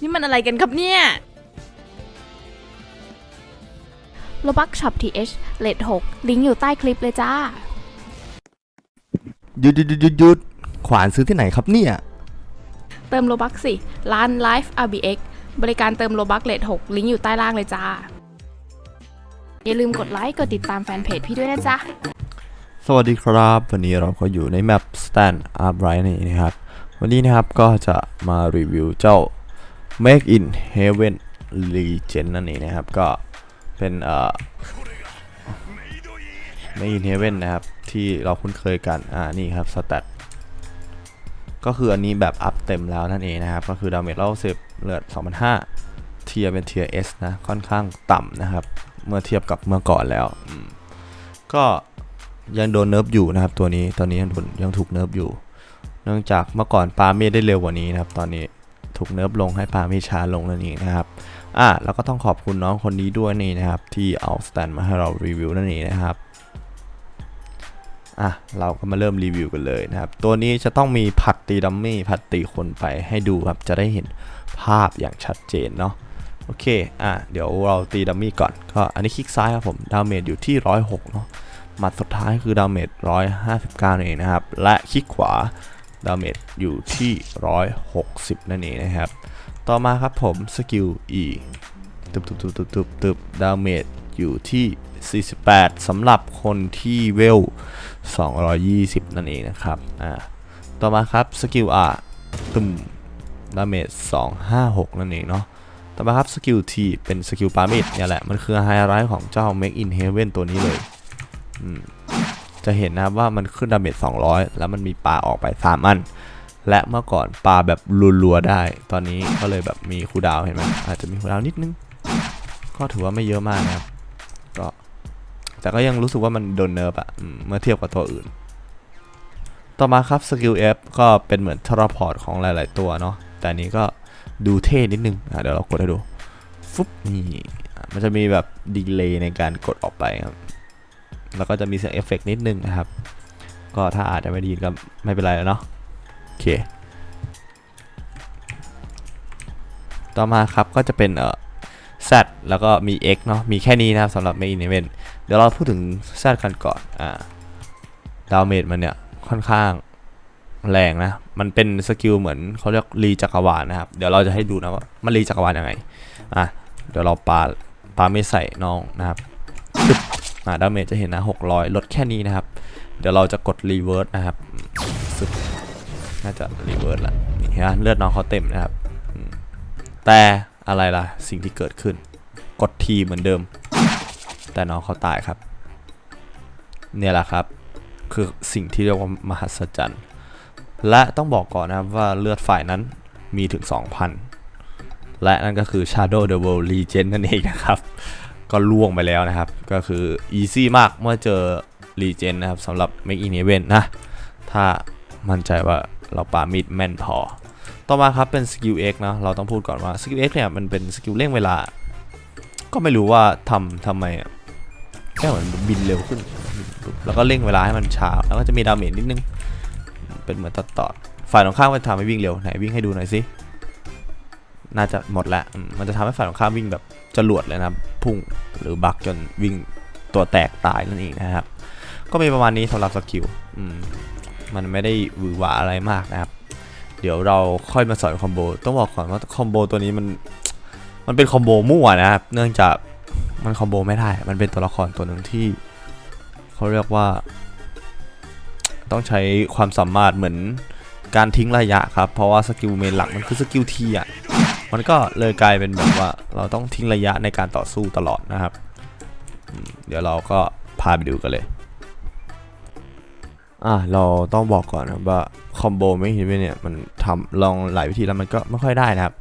นี่มันอะไรกันครับเนี่ยโลบักช็อปทีเอชเลท6ลิงก์อยู่ใต้คลิปเลยจ้า หยุดหยุดหยุดหยุดหยุดขวานซื้อที่ไหนครับเนี่ย เติมโลบักสิ ร้าน Life RBX บริการเติมโลบักเลท6ลิงก์อยู่ใต้ล่างเลยจ้า อย่าลืมกดไลค์ กดติดตามแฟนเพจพี่ด้วยนะจ๊ะ สวัสดีครับ วันนี้เราก็อยู่ในแมป Stand Up Right นี่นะครับ วันนี้นะครับก็จะมารีวิวเจ้า Make in Heaven Legend นั่นเองนะครับ ก็เป็นเอ่อ Make in Heaven นะครับ ที่เราคุ้นเคยกัน อ่า นี่ครับสแตทก็คืออันนี้แบบอัพเต็มแล้วนั่นเองนะครับ ก็คือดาเมจเราเซฟเลือด2005เทียเป็นเทียร์นะ ค่อนข้างต่ำนะครับ เมื่อเทียบกับเมื่อก่อนแล้ว ก็ยังโดนเนิร์ฟอยู่นะครับตัวนี้ ตอนนี้ยังโดนยังถูกเนิร์ฟอยู่ เนื่องจากเมื่อก่อนปาเมดได้เร็วกว่านี้นะครับ ตอนนี้ ถูกเนิร์ฟลงให้ปามดช้าลงนั่นเองนะครับอะแล้วก็ต้องขอบคุณน้องคนนี้ด้วยนี่นะครับที่เอาสแตนมาให้เรารีวิวนั่นเองนะครับอะเราก็มาเริ่มรีวิวกันเลยนะครับ ตัวนี้จะต้องมีผัดตีดัมมี่ผัดตีคนไปให้ดูครับ จะได้เห็นภาพอย่างชัดเจนเนาะโอเคอะเดี๋ยวเราตีดัมมี่ก่อนก็อันนี้คลิกซ้ายครับผมดาเมจอยู่ที่ 106เนาะหมัดสุดท้ายคือดาเมจ159นั่นเองนะครับ และคลิกขวา ดาเมจอยู่ที่ 160 นั่นเองนะครับ ต่อมาครับผมสกิล E ตึบตึบตึบตึบตึบตึบดาเมจอยู่ที่ 48 สำหรับคนที่เวล 220 นั่นเองนะครับ อ่า ต่อมาครับสกิล R ตึมดาเมจ 256 นั่นเองเนาะ ต่อมาครับสกิล T เป็นสกิลปามิดเนี่ยแหละ มันคือไฮไลท์ของเจ้า Make in Heaven ตัวนี้เลย อืม จะเห็นนะครับว่ามันขึ้นดาเมจ200 แล้วมันมีปลาออกไป 3 อัน และเมื่อก่อนปลาแบบรัวๆได้ ตอนนี้ก็เลยแบบมีคูดาวเห็นไหมอาจจะมีคูดาวนิดนึง ก็ถือว่าไม่เยอะมากนะครับ ก็ แต่ก็ยังรู้สึกว่ามันโดนเนิร์ฟอะเมื่อเทียบกับตัวอื่น ต่อมาครับสกิล F ก็เป็นเหมือนทรพอร์ตของหลาย ๆ ตัวเนาะ แต่อันนี้ก็ดูเท่นิดนึงเดี๋ยวเรากดให้ดู ฟุ๊บนี่ มันจะมีแบบดีเลย์ในการกดออกไปครับ แล้วก็จะมีเสียงเอฟเฟกต์นิดนึงนะครับ ก็ถ้าอาจจะไม่ไดีก็ไม่เป็นไรแล้วเนาะโอเค ต่อมาครับก็จะเป็นเอ่อ Z แล้วก็มี X เนาะมีแค่นี้นะครับสำหรับ Main Event เดี๋ยวเราพูดถึง Z กันก่อนอ่าดาเมจมันเนี่ยค่อนข้างแรงนะ มันเป็นสกิลเหมือนเขาเรียกรีจักรวาลนะครับ เดี๋ยวเราจะให้ดูนะว่ามันรีจักรวาลยังไง อะ เดี๋ยวเราปา ปาไม่ใส่น้องนะครับาดาเมจจะเห็นนะ 600 ลดแค่นี้นะครับ เดี๋ยวเราจะกดรีเวิร์สนะครับน่าจะรีเวิร์สละเห็นไหมเลือดน้องเขาเต็มนะครับ แต่อะไรล่ะ สิ่งที่เกิดขึ้น กดทีเหมือนเดิม แต่น้องเขาตายครับ เนี่ยแหละครับ คือสิ่งที่เรียกว่ามหัศจรรย์ และต้องบอกก่อนนะครับว่าเลือดฝ่ายนั้นมีถึง 2,000และนั่นก็คือ Shadow the World Legend นั่นเองนะครับ ก็ล่วงไปแล้วนะครับ ก็คือ easy มากเมื่อเจอ Legend นะครับสำหรับ Make in Event นะ ถ้ามั่นใจว่าเราปามิดแม่นพอ ต่อมาครับเป็นสกิล X นะเราต้องพูดก่อนว่าสกิล X เนี่ยมันเป็นสกิลเร่งเวลา ก็ไม่รู้ว่าทำทำไมแค่เหมือนบินเร็วขึ้น แล้วก็เร่งเวลาให้มันช้า แล้วก็จะมีดาเมจนิดนึง เป็นเหมือนตัดต่อฝ่ายตรงข้ามมันทำให้วิ่งเร็วไหนวิ่งให้ดูหน่อยสิน่าจะหมดล้วอืมมันจะทำให้ฝ่ายตรงข้ามวิ่งแบบ จรวดเลยนะครับ พุ่งหรือบักจนวิ่งตัวแตกตายนั่นเองนะครับ ก็มีประมาณนี้สำหรับสกิลมมันไม่ได้หวือหวาอะไรมากนะครับ เดี๋ยวเราค่อยมาสอนคอมโบต้องบอกก่อนว่าคอมโบตัวนี้มันมันเป็นคอมโบมั่วนะครับ เนื่องจากมันคอมโบไม่ได้ มันเป็นตัวละครตัวหนึ่งที่เขาเรียกว่า ต้องใช้ความสามารถเหมือนการทิ้งระยะครับ เพราะว่าสกิลเมนหลักมันคือสกิลทีอะ มันก็เลยกลายเป็นแบบว่าเราต้องทิ้งระยะในการต่อสู้ตลอดนะครับ เดี๋ยวเราก็พาไปดูกันเลย อะเราต้องบอกก่อนนะว่าคอมโบไม่เห็นเนี่ยมันทำลองหลายวิธีแล้วมันก็ไม่ค่อยได้นะครับ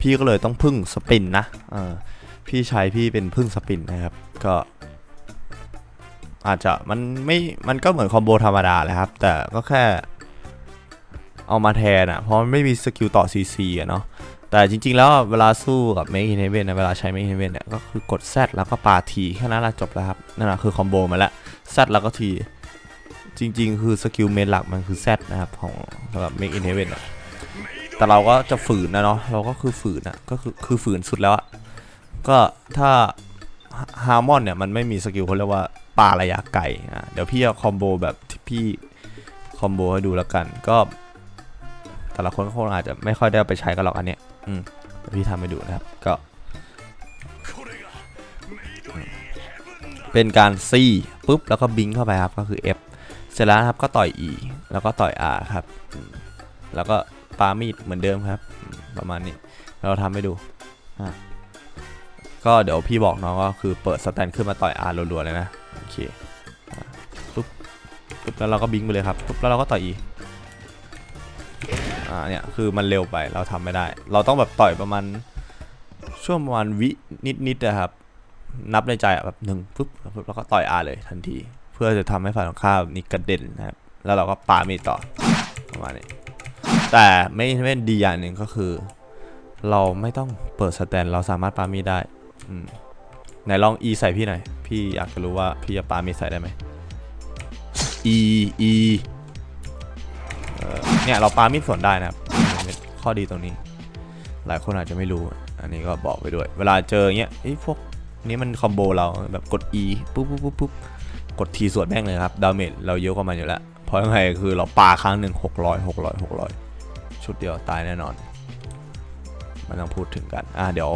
พี่ก็เลยต้องพึ่งสปินนะเออพี่ใช้พี่เป็นพึ่งสปินนะครับ ก็อาจจะมันไม่มันก็เหมือนคอมโบธรรมดาแหละครับ แต่ก็แค่เอามาแทนอะเพราะมันไม่มีสกิลต่อ CC อะเนาะ แต่จริงๆ แล้วเวลาสู้กับ Make in Heaven นะเวลาใช้ Make in Heaven เนี่ยก็คือกด Z แล้วก็ปาทีแค่นั้นละจบแล้วครับ นั่นแหละคือคอมโบมาแล้ว Z แล้วก็ทีจริงๆ คือสกิลเมนหลักมันคือ Z นะครับของสำหรับ Make in Heaven อะแต่เราก็จะฝืนนะเนาะเราก็คือฝืนอะก็คือคือฝืนสุดแล้วอะก็ถ้าฮาร์มอนเนี่ยมันไม่มีสกิลเขาเรียกว่าปาระยะไกลอะเดี๋ยวพี่เอาคอมโบแบบที่พี่คอมโบให้ดูแล้วกัน ก็ แต่ละคนก็คงอาจจะไม่ค่อยได้ไปใช้กันหรอกอันเนี้ย อืมพี่ทำให้ดูนะครับ ก็ เป็นการ C ปุ๊บ แล้วก็บิงเข้าไปครับ ก็คือ F เสร็จแล้วครับ ก็ต่อย E แล้วก็ต่อย R ครับ แล้วก็ปามีดเหมือนเดิมครับ ประมาณนี้ เราทำให้ดูอะก็เดี๋ยวพี่บอกน้องก็คือเปิดสแตนขึ้นมาต่อย R รัวๆเลยนะ โอเคปุ๊บปุ๊บแล้วเราก็บิงไปเลยครับปุ๊บแล้วเราก็ต่อย E อ่าเนี่ยคือมันเร็วไปเราทำไม่ได้ เราต้องแบบต่อยประมาณช่วงประมาณวินิดๆนะครับ นับในใจแบบหนึ่งปุ๊บแล้วก็ต่อยอาเลยทันที เพื่อจะทำให้ฝ่ายตรงข้ามนี่กระเด็นนะครับแล้วเราก็ปามีต่อประมาณนี้แต่ไม่ไม่ดีอย่างหนึ่งก็คือ เราไม่ต้องเปิดสแตนเราสามารถปามีได้อืไหนลอง E ใส่พี่หน่อย พี่อยากจะรู้ว่าพี่จะปามีใส่ได้ไหม E E เอ่อ เนี่ยเราปามีดสวนได้นะครับเป็นข้อดีตรงนี้ หลายคนอาจจะไม่รู้ อันนี้ก็บอกไปด้วย เวลาเจอเงี้ยไอ้พวกนี้มันคอมโบเราแบบกด E ปุ๊บปุ๊บปุ๊บปุ๊บกดทีสวดแม่งเลยครับ ดาเมจเราเยอะกว่ามันอยู่แล้ว เพราะยังไงคือเราปาครั้งหนึ่ง600 600 600 ชุดเดียวตายแน่นอน มันต้องพูดถึงกัน อะเดี๋ยว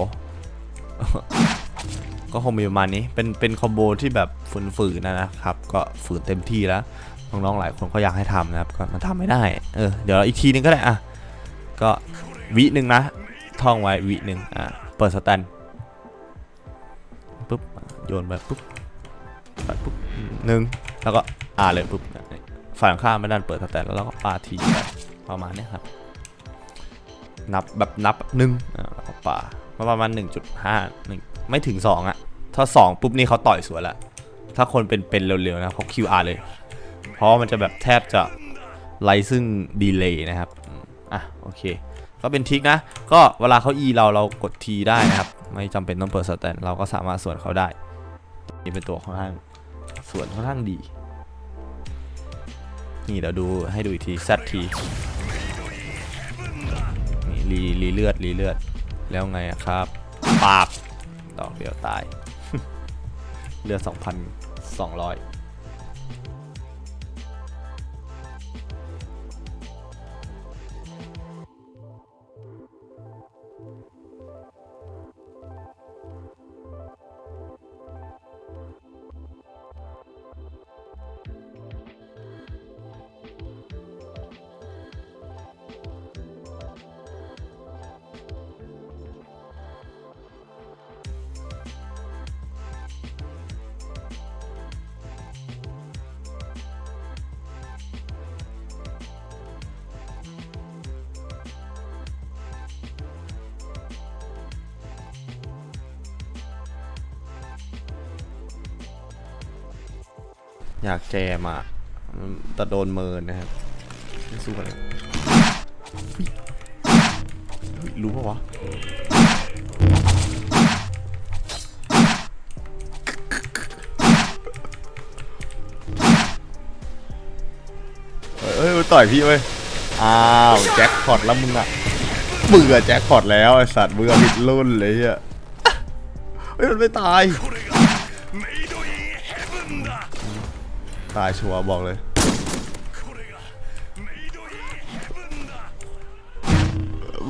ก็คงมีประมาณนี้ เป็นเป็นคอมโบที่แบบฝืนๆนะนะครับ ก็ฝืนเต็มที่แล้ว น้องๆหลายคนก็อยากให้ทำนะครับก็มันทำไม่ได้เออเดี๋ยวอีกทีนึงก็ได้อะก็วิหนึ่งนะท่องไว้วิหนึ่งอะเปิดสแตนปุ๊บโยนไปปุ๊บไปปุ๊บหนึ่งแล้วก็อาเลยปุ๊บฝ่ายข้ามไม่ดันเปิดสแตนแล้วเราก็ปาทีประมาณนี้ครับนับแบบนับหนึ่งอ่าแล้วก็ปาประมาณ 1.5หนึ่งไม่ถึง 2อะถ้า 2 ปุ๊บนี่เขาต่อยสวยล้วถ้าคนเป็นเป็นเร็วๆนะเขา QR เลย เพราะมันจะแบบแทบจะไลซึ่งดีเลย์นะครับ อะโอเค ก็เป็นทิกนะ ก็เวลาเขา E เราเรากด T ได้นะครับ ไม่จำเป็นต้องเปิดสแตนเราก็สามารถสวนเขาได้นี่เป็นตัวค่อนข้างสวนค่อนข้างดี นี่เดี๋ยวดูให้ดูอีกที ZT นี่รีรีเลือดรีเลือด แล้วไงครับปาบดอกเดียวตาย เลือด 2,200 อยากแจมอะแต่โดนเมินนะครับไม่สู้กันเลยรู้ปะวะเฮ้ยต่อยพี่เว้ย อ้าว แจ็คพอตแล้วมึงอะเบื่อแจ็คพอตแล้วไอสัตว์เบื่อผิดรุ่นเลยอะเฮ้ยมันไม่ตาย ตายชัวร์บอกเลย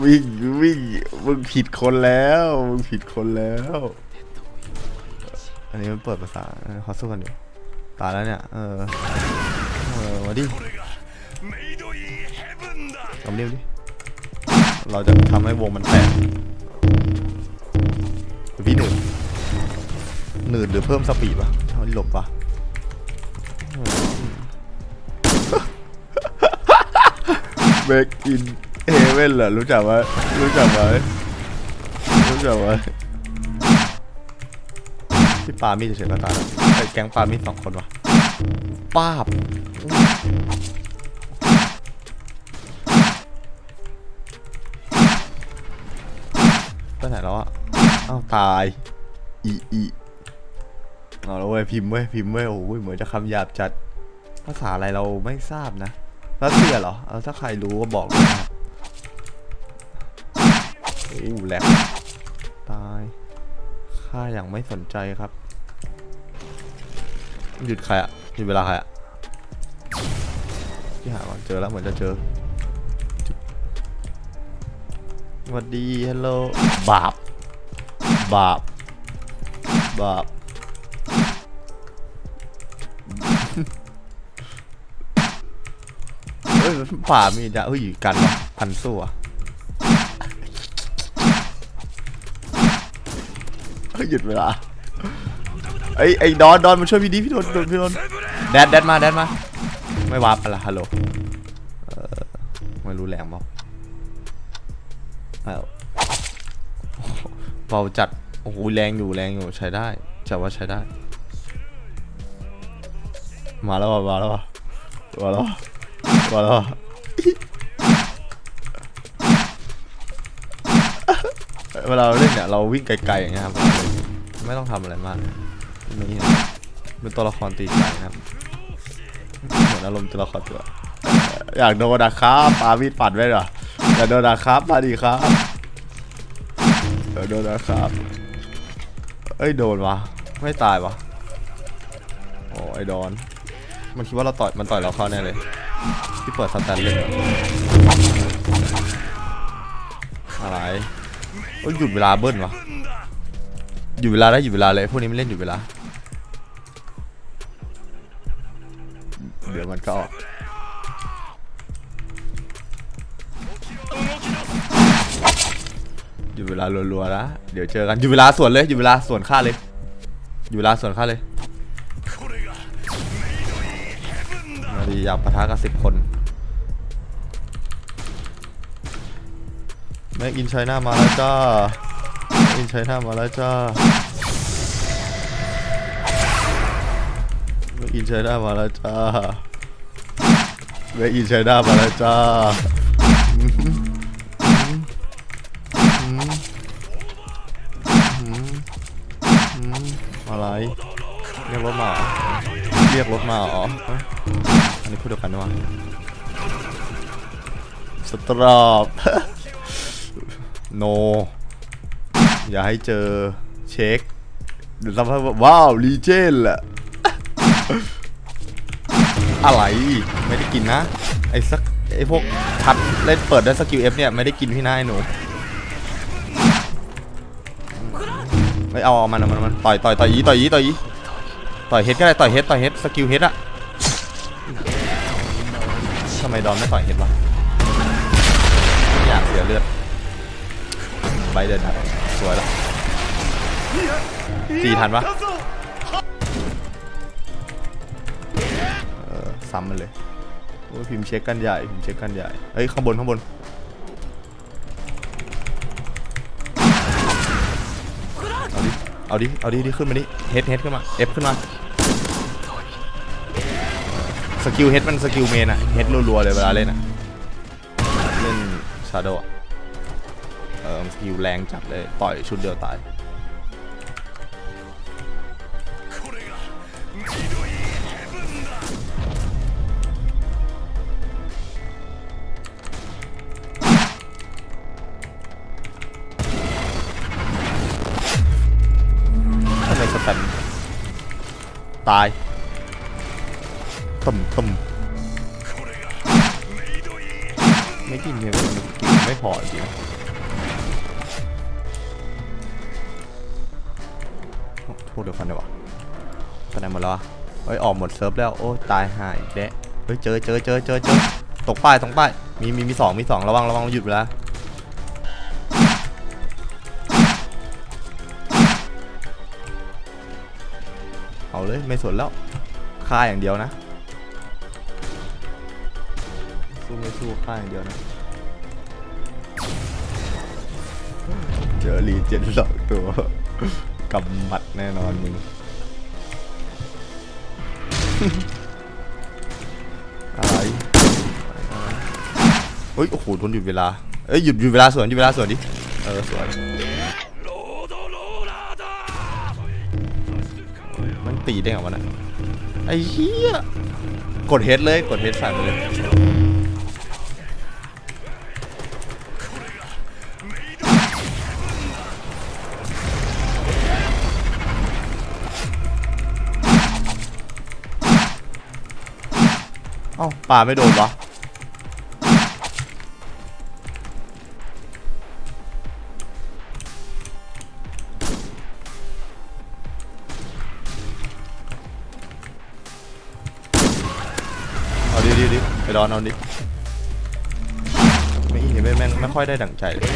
วิ่งวิ่งมึงผิดคนแล้วมึงผิดคนแล้ว อันนี้มันเปิดภาษาเออเขาสู้กันอยู่ตายแล้วเนี่ย เออเออมาดิลองเรียกดิ เราจะทำให้วงมันแตกพี่หนืดหนืดหรือเพิ่มสปีดวะเอาหลบวะ เบกอินเฮเว่นเหรอรู้จักไหมรู้จักไหมรู้จักไหมพี่ปามีเฉยๆก็ตายแล้วไอ้แก๊งปามีสองคนวะป้าบไปไหนแล้วอะอ้าวตายอีอี เอาแล้วเว้ยพิมพ์เว้ยพิมพ์เว้ยโอ้ยเหมือนจะคำหยาบจัด ภาษาอะไรเราไม่ทราบนะรัสเซียเหรอเอาถ้าใครรู้ก็บอกนะครับโอ้แหลกตายข้าอย่างไม่สนใจครับ หยุดใครอะหยุดเวลาใครอะที่หาก่อนเจอแล้วเหมือนจะเจอสวัสดีฮัลโหลบาปบาปบาป เฮ้ยป่ามีจะเฮ้ยกันพันสู้อะเฮ้ยหยุดเวลาไอไอดอนดอนมาช่วยพี่ดิพี่โดนโดนพี่โดนแดดแดดมาแดดมา ไม่วาร์ปอะไรฮัลโหลเออไม่รู้แรงเปล่าเอาเบาจัด โอ้โหแรงอยู่แรงอยู่ใช้ได้จะว่าใช้ได้ มาแล้วว่ะมาแล้วว่ะมาแล้ว ว่ะมาแล้วเวลาเราเล่นเนี่ยเราวิ่งไกลๆอย่างเงี้ยครับ ไม่ต้องทำอะไรมากนี่เป็นตัวละครตีใจครับเหมือนอารมณ์ตัวละครตัวอยากโดนนะครับปามีดปัดไว้เหรออยากโดนนะครับมาดีครับอยากโดนนะครับเอ้ยโดนวะไม่ตายวะโอ้ไอดอน มันคิดว่าเราต่อยมันต่อยเราเข้าแน่เลยที่เปิดสแตนเล่นเหรอะไรโอ้ยหยุดเวลาเบิ้ลวะหยุดเวลาได้หยุดเวลาเลยพวกนี้ไมันเล่นหยุดเวลาเดี๋ยวมันก็ออกหยุดเวลารัวๆนะเดี๋ยวเจอกันหยุดเวลาส่วนเลยหยุดเวลาส่วนค่าเลยหยุดเวลาส่วนค่าเลย มาดีอยากปะทะกับสิบคนแม็กอินไชน่ามาแล้วจ้าแม็กอินไชน่ามาแล้วจ้าแม็กอินไชน่ามาแล้วจ้าแม็กอินไชน่ามาแล้วจ้าอืมอืมอืมอืมอะไรเรียกรถมาเรียกรถมาเหรอเอ้ยอั นนี้พูดเดียวกันด้วยวะสตรอบ โน อย่าให้เจอเช็คเดี๋ยวสัมภาษณ์ว่าว้าวลีเจนแหละอะไรไม่ได้กินนะ ไอ้สักไอ้พวกชัดเล่นเปิดได้สกิลเอฟเนี่ย ไม่ได้กินพี่นายหนูไม่เอาเอามันเอามันมันต่อยต่อยต่อยยีต่อยยีต่อยยีต่อยเฮดก็ได้ต่อยเฮดต่อยเฮดสกิลเฮดอะำไมดอนไม่ต่อยเห็นวะไม่อยากเสียเลือดใบเดินทันสวยแล้วตีทันปะเออซ้ำมันเลยโอ้ยพิมพ์เช็คกันใหญ่พิมพ์เช็คกันใหญ่เอ้ยข้างบนข้างบนเอาดิเอาดิเอาดิดิขึ้นมาดิเฮดเฮดขึ้นมาเอฟขึ้นมา กิลเฮดมันสกิลเมนอะเฮดรัวๆเลยเวลาเล่นอะเล่นชาโดว์เออสกิลแรงจัดเลย ต่อยชุดเดียวตายทำไมสแตนตาย ตุ่มตุ่มไม่กินเนี่ยมันกินไม่พอจริงๆพูดเดี๋ยวกันดีกว่าไปไหนหมดแล้ววะเฮ้ยออกหมดเซิร์ฟแล้วโอ้ตายหายแดะเฮ้ยเจอเจอเจอเจอเจอตกป้ายตรงป้ายมีมีมีสองมีสองระวังระวังหยุดเวลาเอาเลยไม่สนแล้วฆ่าอย่างเดียวนะ ไม่สู้ฆ่าอย่างเดียวนะ เจอรีเจนสองตัวกำหมัดแน่นอนมึงอะไรเฮ้ย โอ้โหโดนหยุดเวลา เอ้ย หยุดหยุดเวลาสวนหยุดเวลาสวนดิ เออสวนมันตีได้เหรอวะนะไอ้เหี้ย กดเฮดเลย กดเฮดใส่ไปเลย เอ้าป่าไม่โดนวะเอาดิดิดิไปรอนเอาดิไม่เห็นไม่แม่งไม่ค่อยได้ดั่งใจเลย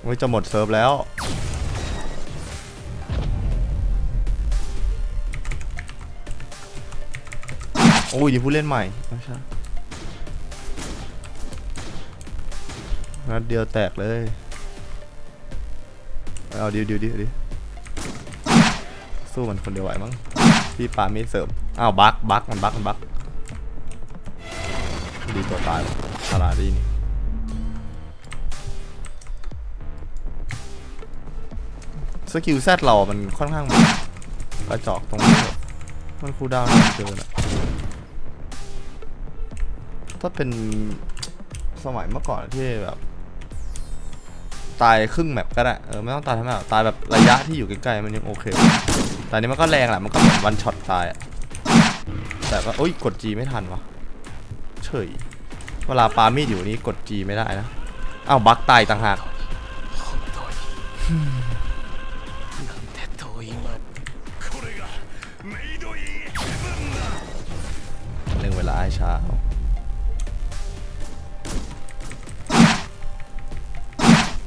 โอ้ยจะหมดเซิร์ฟแล้ว โอ้ยผู้เล่นใหม่ไม่ใช่นัดเดียวแตกเลย เอาดิวดิวดิวดิสู้มันคนเดียวไหวมั้งพี่ปาไม่เสริม อ้าวบักบักมันบักมันบักดีตัวตายฉลาดดีนี่สกิลแซดเรา มันค่อนข้างกระจอกตรงนี้มันคูดาวน์เกินอะ ถ้าเป็นสมัยเมื่อก่อนที่แบบ ตายครึ่งแมปก็ได้เออไม่ต้องตายทั้งแมปตายแบบระยะที่อยู่ใกล้ๆมันยังโอเค แต่อันนี้มันก็แรงแหละมันก็เหมือนวันช็อตตายอะแต่ก็โอ้ยกด G ไม่ทันวะเฉยเวลาปามีดอยู่นี่กด G ไม่ได้นะอ้าวบักตายต่างหากเร่งเวลาให้ช้า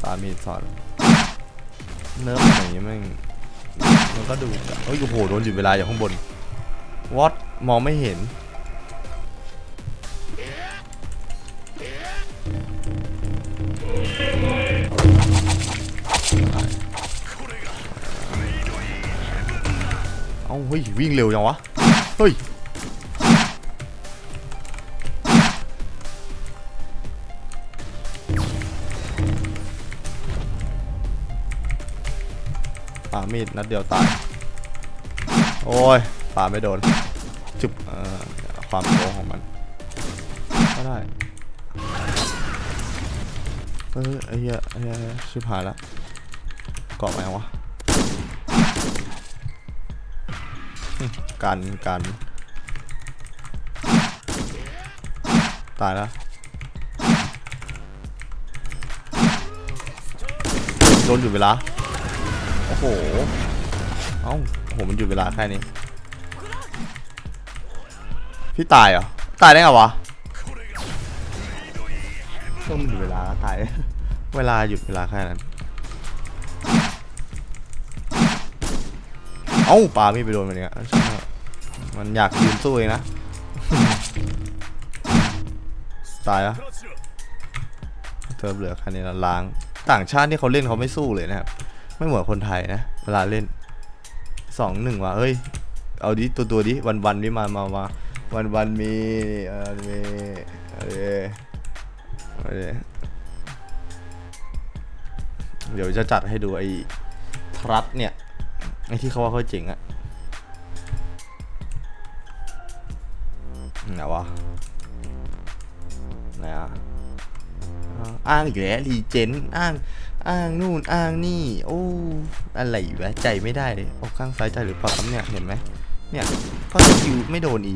ามีดสอนเนิร์ฟอะไรอย่างเงี้ยม่งมันก็ดูแบบเอ้ยโอ้โหโดนหยุดเวลาอยู่ข้างบนวอตมองไม่เห็นเอ้าเฮ้ยวิ่งเร็วจังวะ เฮ้ย มีดนัดเดียวตาย โอ้ยปาไม่โดน จุบความโกงของมัน ก็ได้ เออไอ้เหี้ยไอ้เหี้ยไอ้เหี้ยชิบหายละเกาะมายังวะ กันกันตายแล้วโดนหยุดเวลา โอ้โห เอ้าโอ้โห มันหยุดเวลาแค่นี้ พี่ตายเหรอ ตายได้ไงวะก็มันหยุดเวลาตาย เวลาหยุดเวลาแค่นั้น เอ้าปลาไม่ไปโดนมันเนี่ยมันมันอยากยืนสู้เองนะ ตายแล้วเติมเหลือแค่นี้ละล้าง ต่างชาติที่เขาเล่นเขาไม่สู้เลยนะครับ ไม่เหมือนคนไทยนะ เวลาเล่นสองหนึ่งว่ะเฮ้ย เอาดิตัวตัวดิวันวันนี้มามามาวันวันมีเออมีเออเออเดี๋ยวจะจัดให้ดูไอ้ทรัสเนี่ยไอ้ที่เขาว่าเขาเจ๋งอะไหนวะไหนอะอ่าอ้างอีกแล้วรีเจนอ้าง อ้างนู่นอ้างนี่ โอ้อะไรวะใจไม่ได้เลยโอ้ข้างซ้ายใจหรือเปล่าเนี่ยเห็นไหมเนี่ยก็สกิลไม่โดนอี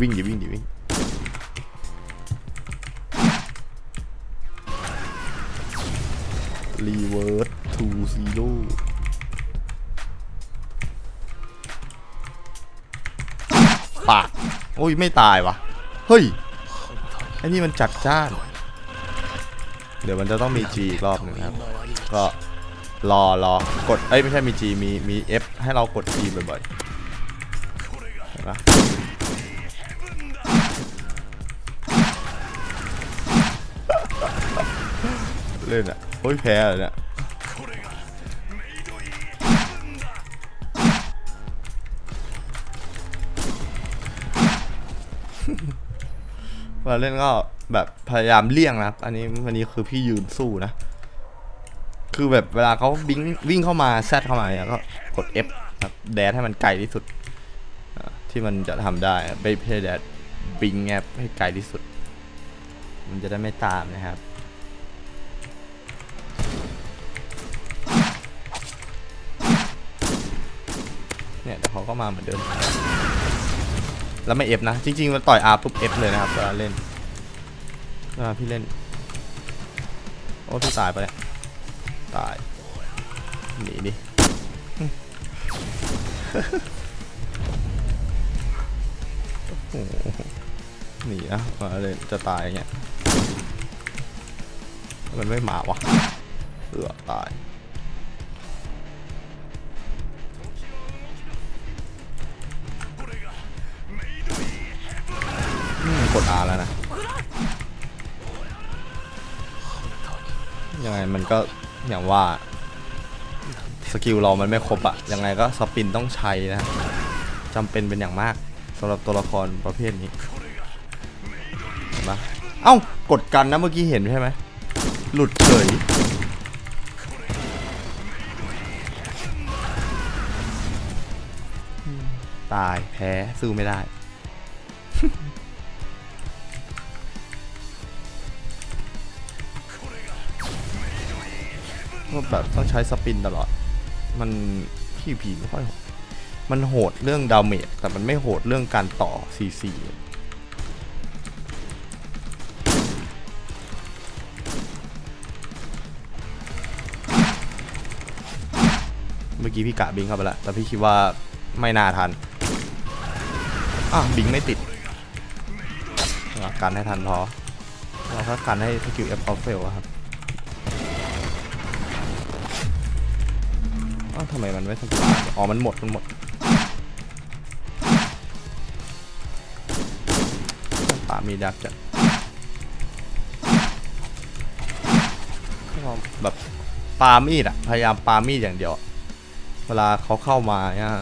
วิ่งดิวิ่งดิวิ่งรีเวิร์สทูซีโร่ ปากโอ้ยไม่ตายวะเฮ้ยไอ้นี่มันจัดจ้าน เดี๋ยวมันจะต้องมี G อีกรอบหนึ่งครับ ก็รอรอกดเอ้ยไม่ใช่มี G มีมี F ให้เรากด G บ่อยๆเห็นปะเล่นอะโอ้ยแพ้เลยเนี่ย เวลาเล่นก็แบบพยายามเลี่ยงนะครับ อันนี้วันนี้คือพี่ยืนสู้นะ คือแบบเวลาเขาบิงวิ่งเข้ามาแซดเข้ามาเนี่ยก็กด F ครับแดดให้มันไกลที่สุดอ่าที่มันจะทำได้ไม่ใช่แดดบิงแอปให้ไกลที่สุด มันจะได้ไม่ตามนะครับเนี่ยเดี๋ยวเขาก็มาเหมือนเดิม แล้วไม่เอฟนะ จริงๆมันต่อยอาปุ๊บเอฟเลยนะครับเวลาเล่นเวลาพี่เล่น โอ้พี่ตายไปเนี่ยตาย หนีดิโอ้โหหนีนะมาเลยจะตายอย่างเงี้ย มันไม่มาวะเออตาย กด R แล้วนะ ยังไงมันก็อย่างว่า สกิลเรามันไม่ครบอะยังไงก็สปินต้องใช้นะจำเป็นเป็นอย่างมากสำหรับตัวละครประเภทนี้เห็นปะเอ้ากดกันนะเมื่อกี้เห็นใช่ไหมหลุดเฉยตายแพ้สู้ไม่ได้ ก็แบบต้องใช้สปินตลอด มันพี่ผีไม่ค่อยมันโหดเรื่องดาเมจแต่มันไม่โหดเรื่องการต่อ CC เมื่อกี้พี่กะบิงเข้าไปแล้วแต่พี่คิดว่าไม่น่าทัน อะบิงไม่ติดกันให้ทันพอเราก็กันให้สกิลเอฟออฟเฟลครับาวทำไมมันไม่สกิลอ๋อ มันหมด มันหมดป่ามีดักจะแบบปามีดอะพยายามปามีดอย่างเดียว เวลาเขาเข้ามาเนี่ย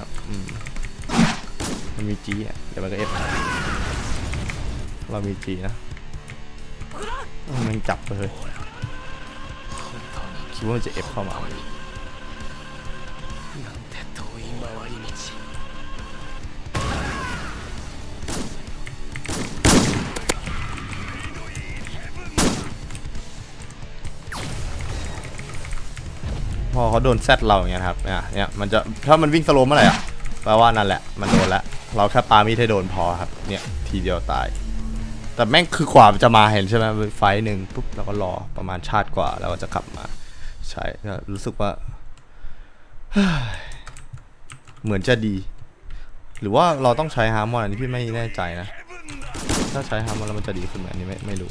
มันมีจีอะเดี๋ยวมันก็เอฟเรามีจีนะมันจับไปเลยคิดว่ามันจะเอฟเข้ามา อเขาโดนแซดเราอย่างเงี้ยครับเนี่ยเนี่ยมันจะถ้ามันวิ่งสโลว์เมื่อไหร่อะแปลว่านั่นแหละ มันโดนแล้วเราแค่ปามีดให้โดนพอครับ เนี่ยทีเดียวตาย แต่แม่งคือกว่ามจะมาเห็นใช่ไหมไฟหนึ่งปุ๊บเราก็รอประมาณชาติกว่าแล้วก็จะกลับมา ใช่ก็รู้สึกว่า เหมือนจะดี หรือว่าเราต้องใช้ฮาร์มอนอันนี้พี่ไม่แน่ใจนะ ถ้าใช้ฮาร์มอนแล้วมันจะดีขึ้นไหมอันนี้ไม่ไม่รู้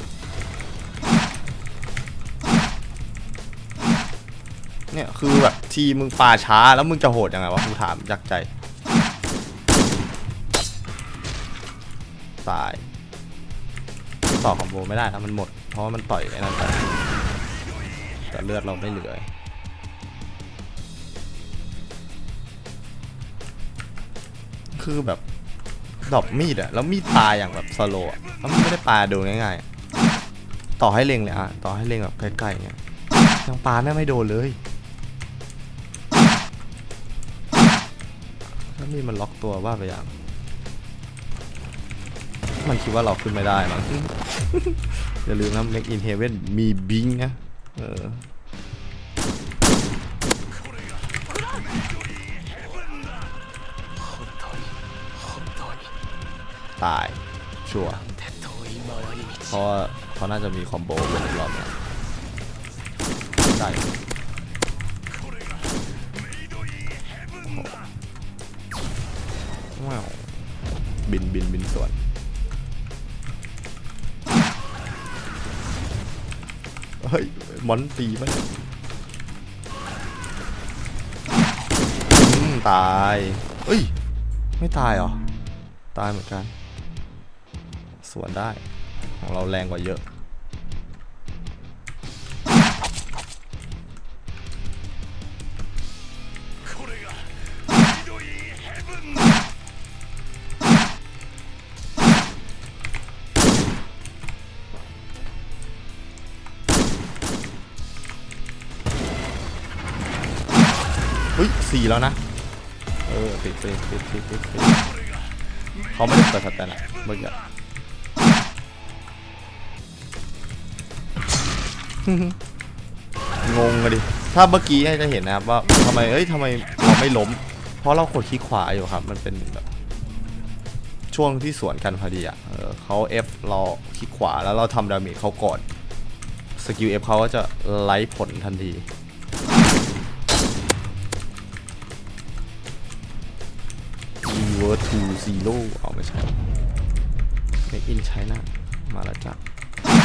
เนี่ยคือแบบทีมึงปาช้าแล้วมึงจะโหดยังไงวะกูถามยักใจตายต่อคอมโบไม่ได้นะมันหมด เพราะว่ามันต่อยไอ้นั่นไปแต่เลือดเราไม่เหลือคือแบบดอกมีดอะแล้วมีดปลาอย่างแบบสโลว์อะแล้วมันไม่ได้ปลาโดนง่ายๆ ต่อให้เล็งเลยอะต่อให้เล็งแบบใกล้ๆเงี้ยยังปลาแม่ไม่โดนเลย ถ้ามีดมันล็อกตัวว่าไปอย่าง มันคิดว่าเราขึ้นไม่ได้มั้ง อย่าลืมนะ Make in Heaven มีบิงนะ เออตาย ชัวร์เพราะว่าเขาน่าจะมีคอมโบบนรอบนะได้ บินบินบินสวนเฮ้ยมอนตีมันตายเอ้ย ไม่ตายเหรอ ตายเหมือนกัน สวนได้ ของเราแรงกว่าเยอะ ฮ้ยสี่แล้วนะ เออปิดปิดปิดปิดปิดปิดเขาไม่ได้เปิดสแตนอะเมื่อกี้งงอะดิ ถ้าเมื่อกี้ให้จะเห็นนะครับว่าทำไมเอ้ยทำไมเราไม่ล้ม เพราะเรากดคลิกขวาอยู่ครับ มันเป็นแบบช่วงที่สวนกันพอดีอะเออเขา F เราคลิกขวาแล้วเราทำดาเมจเขาก่อน สกิล F เขาก็จะไล่ผลทันที to Zero เอาไม่ใช่ Make in China มาแล้วจ้ะ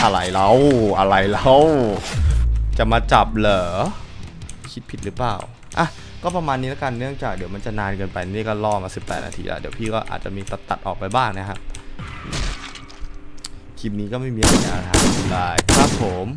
อะไรเราอะไรเราจะมาจับเหรอ คิดผิดหรือเปล่า อะ ก็ประมาณนี้แล้วกันเนื่องจากเดี๋ยวมันจะนานเกินไป นี่ก็ล่อมา 18 นาทีแล้ว เดี๋ยวพี่ก็อาจจะมีตัดตัดๆออกไปบ้างนะครับ คลิปนี้ก็ไม่มีอะไรนะครับบายครับผม